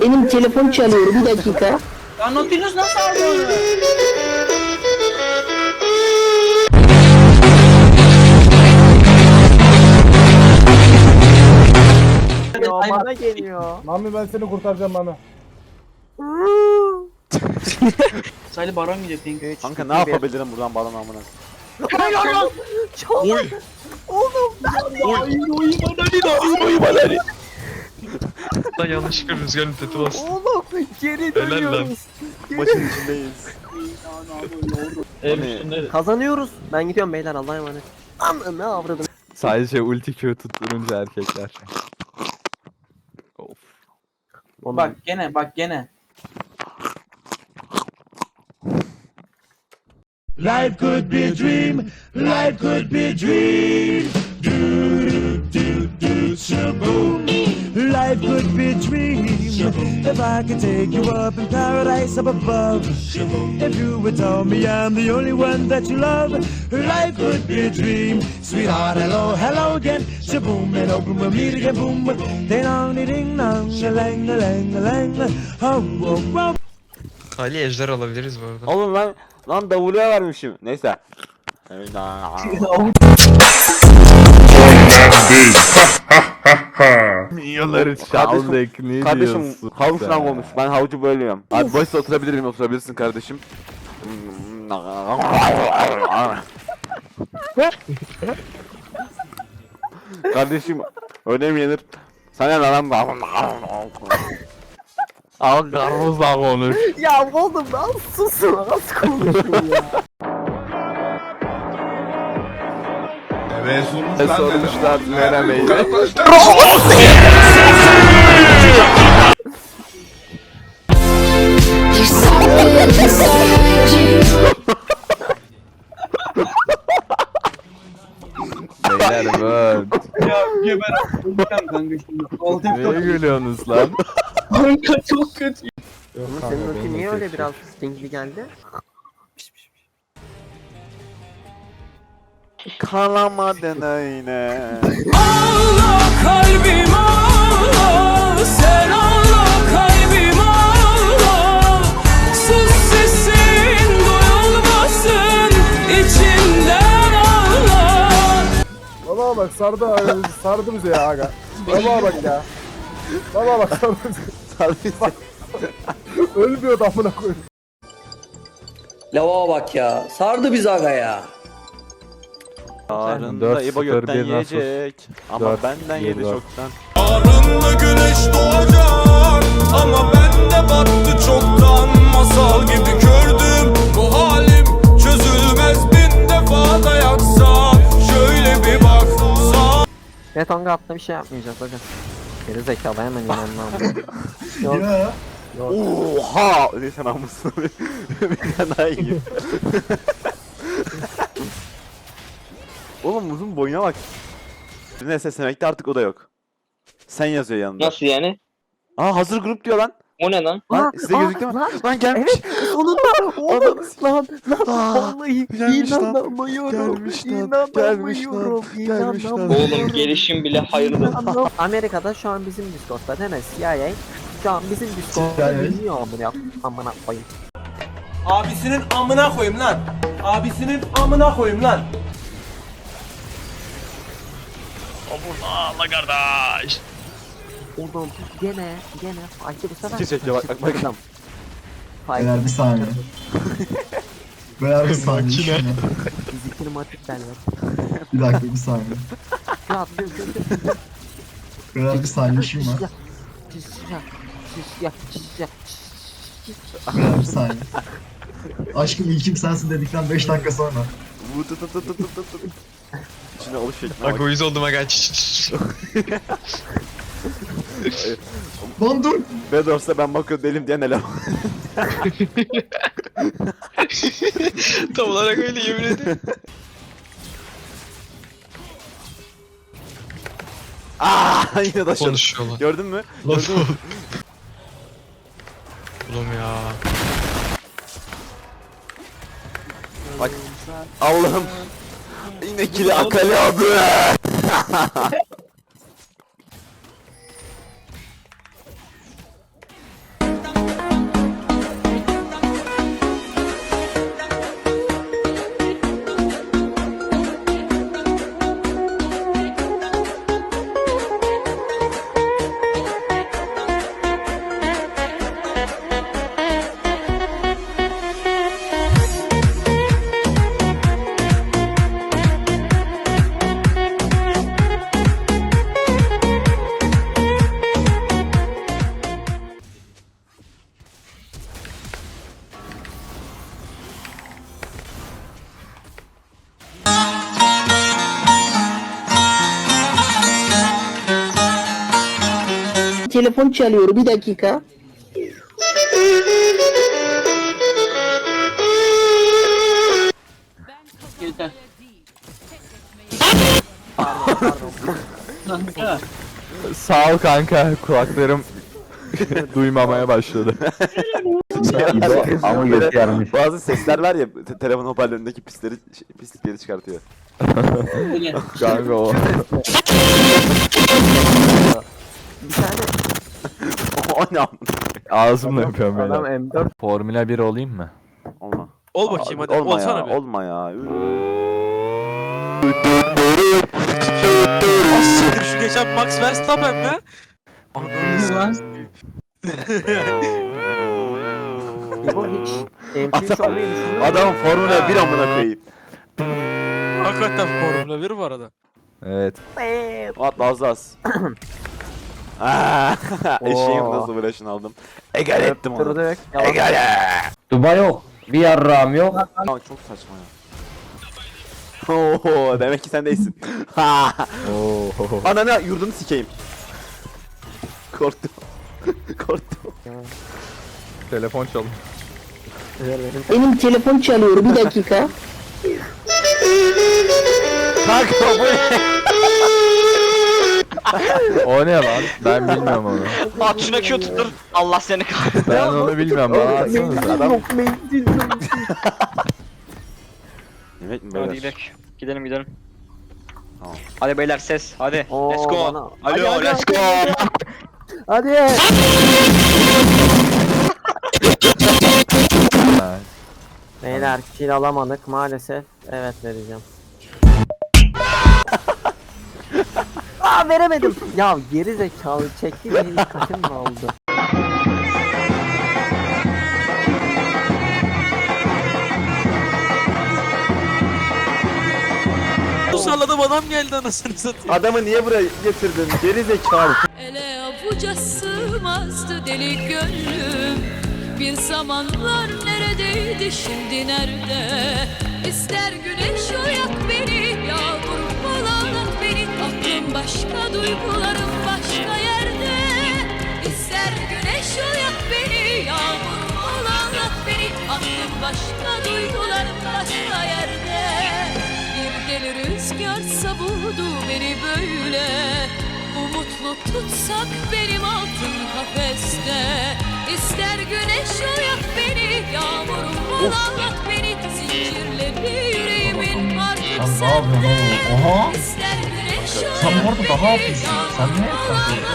Benim telefon çalıyor bir dakika. Ya Nautilus nasıl aldı onu? Bana geliyor. Mami ben seni kurtaracağım Mami. Salih baron gidiyor pink. Kanka ne bir. yapabilirim buradan balon amına? Oy. Oğlum Lan yanlışlıkla rüzgarın teti bastı. oğlum geri Helal lan. dönüyoruz. Maçın içindeyiz. Hani Kazanıyoruz. Ben gidiyorum beyler Allah'a emanet. Aman ne avradım. Sadece ulti Q tutturunca erkekler. Of. Oğlum, Bak gene bak gene. Life could be a dream. Life could be a dream. Do do do do shaboom. Life could be a dream. If I could take you up in paradise up above. If you would tell me I'm the only one that you love. Life could be a dream. Sweetheart, hello, hello again. Shaboom and open we'll meet again. Boom. Ding dong, ding dong, a lang, lang, lang. Oh, oh, oh. Ali ejder alabiliriz bu arada. oğlum lan lan W'ye vermişim. Neyse. Milyonları Kardeşim- çaldık ne Kardeşim diyorsun havuç sen? lan olmuş. Ben havucu bölüyorum. Abi boşta oturabilir miyim? Oturabilirsin kardeşim. Kardeşim önem yenir. Sana ne lan? Al karpuzla konuş. Ya oğlum lan susun az konuşun ya. Ne sormuşlar. There's something inside you. Beyler böyle. Ya geber. Öleceğim kanka şimdi. Oldu Neye gülüyorsunuz lan? Kanka çok kötü. Oğlum senin ulti niye öyle biraz stingli geldi? Kalamadın öyle. Allah kalbim Allah Sen Allah kalbim Allah Sus sesin duyulmasın içimden Allah Baba bak sardı sardı bizi ya aga. Baba bak ya. Baba bak sardı bizi. Ölmüyor da amına koyayım. Lava bak ya. Sardı biz aga ya. Yarın da İbo gökten bir yiyecek. Ama Dört, benden bir yedi dört. çoktan. Yarınla güneş doğacak Ama bende battı çoktan Masal gibi kördüm Bu halim çözülmez bin defa da yaksa Şöyle bir baksa Evet Tonga atla bir şey yapmayacağız hocam. Geri zekalı hemen inanmam. Yok. Oha! Neyse namusun. bir tane daha yiyeyim. Oğlum uzun boyuna bak. Birine seslemekte artık o da yok. Sen yazıyor yanında. Nasıl yani? Aa hazır grup diyor lan. O ne lan? Lan Aa, size aa, gözüktü mü? lan. Lan gelmiş. Evet sonunda oğlum lan lan Aa, vallahi gelmiş lan. inanamıyorum Gelmiş lan, gelmiş lan, inanamıyorum gelmiş lan. inanamıyorum. Oğlum gelişim bile hayırlı. Amerika'da şu an bizim Discord'da değil mi CIA şu an bizim Discord'da dinliyor amına amına koyayım. Abisinin amına koyayım lan Abisinin amına koyayım lan Allah kardeş. Oğlum gene gene fight'ı bu sefer İki çekiyor, bak, bak, bak. Beyler bir saniye. Beyler bir saniye. şuna. fizikli matik derler. Bir dakika bir saniye. Dur dur. Beyler bir saniye işim var. Beyler bir saniye. Aşkım ilkim sensin dedikten 5 dakika sonra. Bu tut tut tut tut tut İçine oluş şekline Bak bak. uyuz oldum aga. Lan dur. Bedors'ta ben bakıyorum delim diye ne lan? Tam olarak öyle yemin ederim. Aaa yine aşağı. Konuşuyorlar. Gördün mü? Gördün mü? Oğlum ya. Bak. Allah'ım. Yine kili akali aldı. telefon çalıyor bir dakika. Yeter. Kanka. Sağ ol kanka. Kulaklarım duymamaya başladı. Ama göstermiş. Bazı sesler var ya te- telefon hoparlöründeki pisleri şey, pislikleri çıkartıyor. Kanka o. Bir tane o ne am- Ağzımla yapıyorum adam böyle. M4 Formula 1 olayım mı? Olma. Ol bakayım hadi. Olma Olsana ya. bir. Olma ya. Asiktir şu geçen Max Verstappen be. Ananı Lan. bu hiç MP3 olmayı düşündün mü? Adamın Formula 1 amına koyayım. Hakikaten Formula 1 bu arada. Evet. At az az. Aaa, Eşeğim Oo. nasıl uğraşın aldım. Egal ettim onu. Durduk. Yalan. Egal. Dubai yok. Bir yarrağım yok. Ama çok saçma ya. Oo, demek ki sen değilsin. Ha. Oo. Ananı yurdunu sikeyim. Korktum. Korktum. Telefon çalın. Benim telefon çalıyor bir dakika. Kanka bu ne? O ne lan? Ben bilmiyorum onu. At şuna Q tuttur. Allah seni kahretsin. Ben onu bilmiyorum. Bana atsanıza. Adam yemek mi Hadi beyler? gidelim. Gidelim gidelim. Tamam. Hadi beyler ses. Hadi. Oo, let's go. bana- Alo Hadi, hadi, let's go. Hadi. Ha. Beyler kill alamadık maalesef. Evet vereceğim. Aa veremedim. Ya geri zekalı çekti bir kaçım mı oldu? Salladım adam geldi anasını satayım. Adamı niye buraya getirdin? Geri zekalı. Ele avuca sığmazdı deli gönlüm Bir zamanlar neredeydi şimdi nerede İster güneş oyak beni başka duygularım başka yerde. İster güneş oyak beni Yağmur bağlanat beni Aklım başka duygularım başka yerde. Bir deli rüzgar savurdu beni böyle. Umutlu tutsak benim altın kafeste. İster güneş oyak beni Yağmurum bulanmak beni Zincirleri yüreğimin artık sende. İster Sen bu arada daha haklısın. Sen ne sende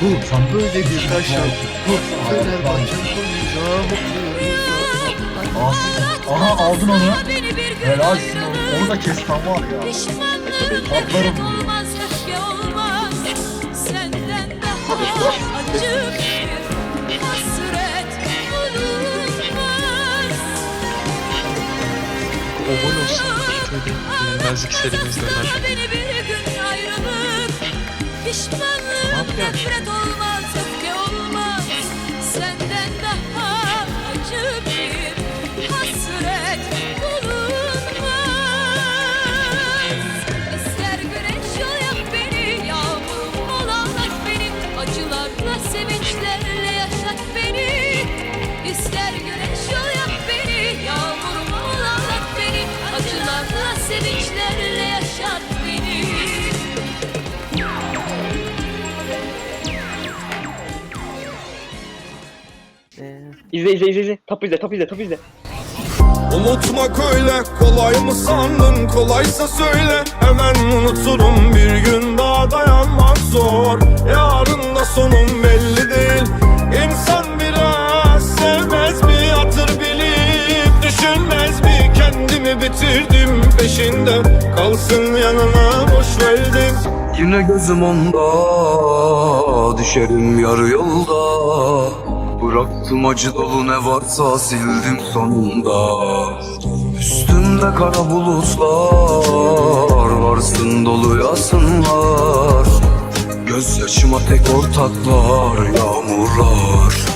Dur sen böyle bir taş yap. Dur Fenerbahçe Aha, aha aldın onu. Beni bir gün Helal ayrılık. Onu da kes tam var ya. Patlarım. acı Obol olsun. Nazik serimizden var. Beni bir gün ayrılık Pişmanlığım nefret olmaz, İzle izle izle izle. Top izle top izle top izle. Unutmak öyle kolay mı sandın? Kolaysa söyle. Hemen unuturum bir gün daha dayanmak zor. Yarın da sonum belli değil. İnsan biraz sevmez mi? Hatır bilip düşünmez mi? Kendimi bitirdim peşinde. Kalsın yanına boş verdim Yine gözüm onda Düşerim yarı yolda Bıraktım acı dolu ne varsa sildim sonunda. Üstümde kara bulutlar Varsın dolu yasınlar. Gözyaşıma tek ortaklar Yağmurlar